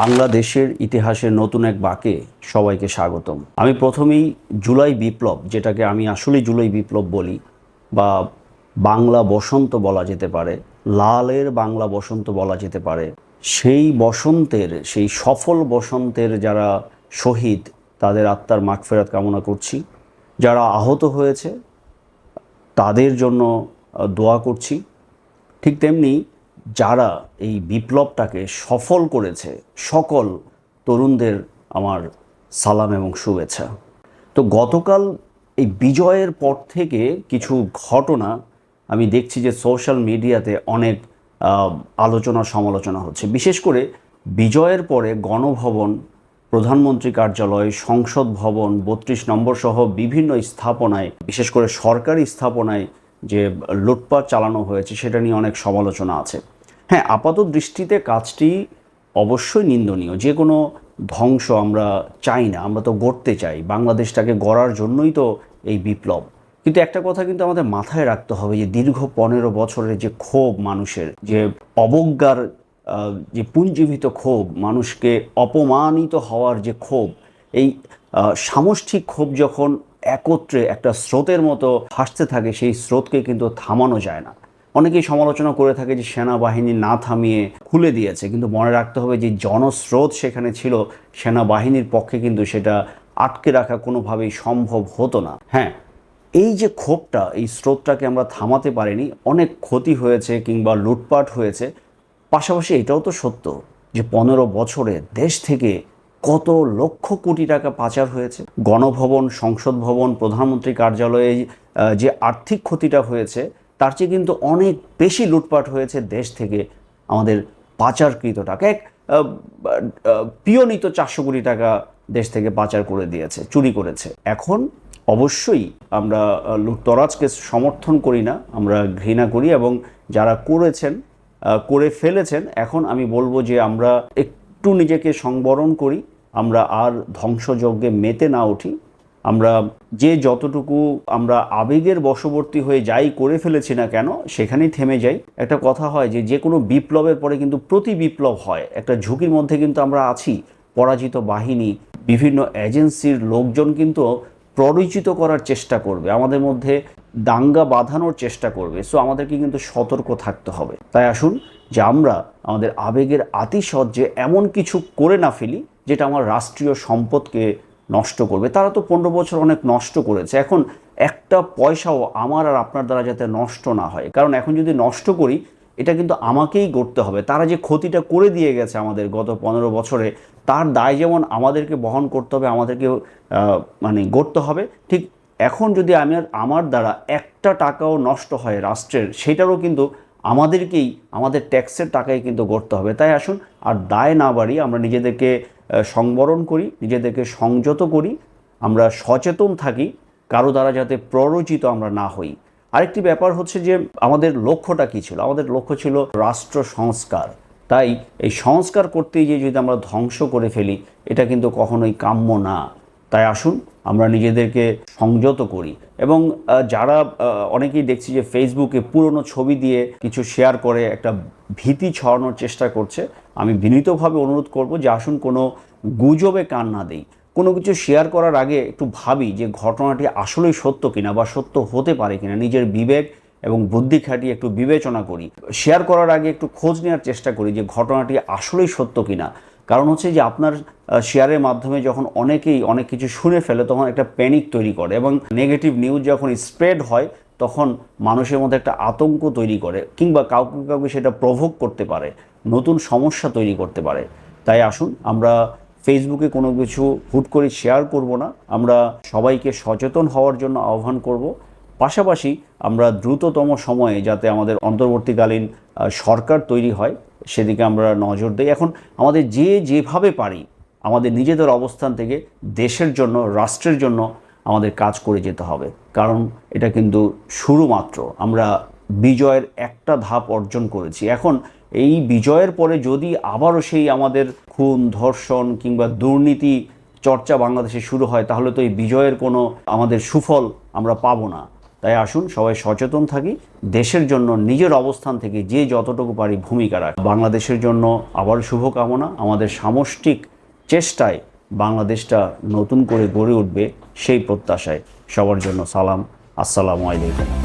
বাংলাদেশের ইতিহাসের নতুন এক বাঁকে সবাইকে স্বাগতম। আমি প্রথমেই জুলাই বিপ্লব, যেটাকে আমি আসলেই জুলাই বিপ্লব বলি, বা বাংলা বসন্ত বলা যেতে পারে, লালের বাংলা বসন্ত বলা যেতে পারে, সেই বসন্তের, সেই সফল বসন্তের যারা শহীদ, তাদের আত্মার মাগফেরাত কামনা করছি। যারা আহত হয়েছে, তাদের জন্য দোয়া করছি। ঠিক তেমনি যারা এই বিপ্লবটাকে সফল করেছে, সকল তরুণদের আমার সালাম এবং শুভেচ্ছা। তো গতকাল এই বিজয়ের পর থেকে কিছু ঘটনা আমি দেখছি যে সোশ্যাল মিডিয়াতে অনেক আলোচনা সমালোচনা হচ্ছে। বিশেষ করে বিজয়ের পরে গণভবন, প্রধানমন্ত্রী কার্যালয়, সংসদ ভবন, বত্রিশ নম্বর সহ বিভিন্ন স্থাপনায়, বিশেষ করে সরকারি স্থাপনায় যে লুটপাট চালানো হয়েছে, সেটা নিয়ে অনেক সমালোচনা আছে। হ্যাঁ আপাত দৃষ্টিতে কাজটি অবশ্যই নিন্দনীয়। যে কোনো ধ্বংস আমরা চাই না, আমরা তো গড়তে চাই, বাংলাদেশটাকে গড়ার জন্যই তো এই বিপ্লব। কিন্তু একটা কথা কিন্তু আমাদের মাথায় রাখতে হবে যে দীর্ঘ পনেরো বছরের যে ক্ষোভ মানুষের, যে অবজ্ঞার যে পুঞ্জীভূত ক্ষোভ, মানুষকে অপমানিত হওয়ার যে ক্ষোভ, এই সামষ্টিক ক্ষোভ যখন একত্রে একটা স্রোতের মতো হাসতে থাকে, সেই স্রোতকে কিন্তু থামানো যায় না। অনেকেই সমালোচনা করে থাকে যে সেনাবাহিনী না থামিয়ে খুলে দিয়েছে, কিন্তু মনে রাখতে হবে যে জনস্রোত সেখানে ছিল, সেনাবাহিনীর পক্ষে কিন্তু সেটা আটকে রাখা কোনোভাবেই সম্ভব হতো না। হ্যাঁ এই যে ক্ষোভটা, এই স্রোতটাকে আমরা থামাতে পারিনি, অনেক ক্ষতি হয়েছে কিংবা লুটপাট হয়েছে, পাশাপাশি এটাও তো সত্য যে পনেরো বছরে দেশ থেকে কত লক্ষ কোটি টাকা পাচার হয়েছে। গণভবন, সংসদ ভবন, প্রধানমন্ত্রী কার্যালয়ে যে আর্থিক ক্ষতিটা হয়েছে তার চেয়ে কিন্তু অনেক বেশি লুটপাট হয়েছে দেশ থেকে আমাদের পাচারকৃত টাকা। এক পিয়নিত চারশো কোটি টাকা দেশ থেকে পাচার করে দিয়েছে, চুরি করেছে। এখন অবশ্যই আমরা লুটতরাজকে সমর্থন করি না, আমরা ঘৃণা করি এবং যারা করেছেন করে ফেলেছেন, এখন আমি বলব যে আমরা একটু নিজেকে সংবরণ করি, আমরা আর ধ্বংসযজ্ঞে মেতে না উঠি। আমরা যে যতটুকু আমরা আবেগের বশবর্তী হয়ে যাই করে ফেলেছি না কেন, সেখানেই থেমে যাই। একটা কথা হয় যে যে কোনো বিপ্লবের পরে কিন্তু প্রতি বিপ্লব হয়। একটা ঝুঁকির মধ্যে কিন্তু আমরা আছি। পরাজিত বাহিনী, বিভিন্ন এজেন্সির লোকজন কিন্তু প্ররোচিত করার চেষ্টা করবে। আমাদের মধ্যে দাঙ্গা বাঁধানোর চেষ্টা করবে। সো আমাদেরকে কিন্তু সতর্ক থাকতে হবে। তাই আসুন যে, আমরা আমাদের আবেগের আতিশয্যে এমন কিছু করে না ফেলি, যেটা আমার রাষ্ট্রীয় সম্পদকে নষ্ট করবে। তারা তো পনেরো বছর অনেক নষ্ট করেছে। এখন একটা পয়সাও আমার আর আপনার দ্বারা যাতে নষ্ট না হয়। কারণ এখন যদি নষ্ট করি, এটা কিন্তু আমাকেই করতে হবে। তারা যে ক্ষতিটা করে দিয়ে গেছে আমাদের গত পনেরো বছরে, তার দায় যেমন আমাদেরকে বহন করতে হবে আমাদেরকে মানে গড়তে হবে। ঠিক এখন যদি আমি আমার দ্বারা একটা টাকাও নষ্ট হয় রাষ্ট্রের, সেটারও কিন্তু আমাদেরকেই, আমাদের ট্যাক্সের টাকাই কিন্তু গড়তে হবে। তাই আসুন আর দায় না বাড়ি আমরা নিজেদেরকে সংবরণ করি, নিজেদেরকে সংযত করি, আমরা সচেতন থাকি, কারও দ্বারা যাতে প্ররোচিত আমরা না হই। আরেকটি ব্যাপার হচ্ছে যে আমাদের লক্ষ্যটা কী ছিল? আমাদের লক্ষ্য ছিল রাষ্ট্র সংস্কার। তাই এই সংস্কার করতে গিয়ে যদি আমরা ধ্বংস করে ফেলি, এটা কিন্তু কখনোই কাম্য না। তাই আসুন, আমরা নিজেদেরকে সংযত করি। এবং যারা অনেকেই দেখছি যে ফেসবুকে পুরনো ছবি দিয়ে কিছু শেয়ার করে, একটা ভীতি ছড়ানোর চেষ্টা করছে, আমি বিনীতভাবে অনুরোধ করব যে আসুন কোনো গুজবে কান না দেই। কোনো কিছু শেয়ার করার আগে একটু ভাবি যে ঘটনাটি আসলেই সত্য কিনা বা সত্য হতে পারে কিনা, নিজের বিবেক এবং বুদ্ধি খাটিয়ে একটু বিবেচনা করি। শেয়ার করার আগে একটু খোঁজ নেওয়ার চেষ্টা করি যে ঘটনাটি আসলেই সত্য কিনা। কারণ হচ্ছে যে আপনার শেয়ারের মাধ্যমে যখন অনেকেই অনেক কিছু শুনে ফেলে, তখন একটা প্যানিক তৈরি করে এবং নেগেটিভ নিউজ যখন স্প্রেড হয়, তখন মানুষের মধ্যে একটা আতঙ্ক তৈরি করে কিংবা কাউকে কাউকে সেটা প্রভোগ করতে পারে, নতুন সমস্যা তৈরি করতে পারে। তাই আসুন, আমরা ফেসবুকে কোনো কিছু হুট করে শেয়ার করব না। আমরা সবাইকে সচেতন হওয়ার জন্য আহ্বান করব। পাশাপাশি আমরা দ্রুততম সময়ে যাতে আমাদের অন্তর্বর্তীকালীন সরকার তৈরি হয় সেদিকে আমরা নজর দিই। এখন আমাদের যে যেভাবে পারি, আমাদের নিজেদের অবস্থান থেকে দেশের জন্য, রাষ্ট্রের জন্য আমাদের কাজ করে যেতে হবে। কারণ এটা কিন্তু শুরু মাত্র আমরা বিজয়ের একটা ধাপ অর্জন করেছি। এখন এই বিজয়ের পরে যদি আবারও সেই আমাদের খুন, ধর্ষণ কিংবা দুর্নীতি চর্চা বাংলাদেশে শুরু হয়, তাহলে তো এই বিজয়ের কোনো আমাদের সুফল আমরা পাবো না। তাই আসুন সবাই সচেতন থাকি, দেশের জন্য নিজের অবস্থান থেকে যে যতটুকু পারি ভূমিকা রাখ। বাংলাদেশের জন্য আবার শুভকামনা, আমাদের সামষ্টিক চেষ্টায় বাংলাদেশটা নতুন করে গড়ে উঠবে সেই প্রত্যাশায়। সবার জন্য সালাম, আসসালামু আলাইকুম।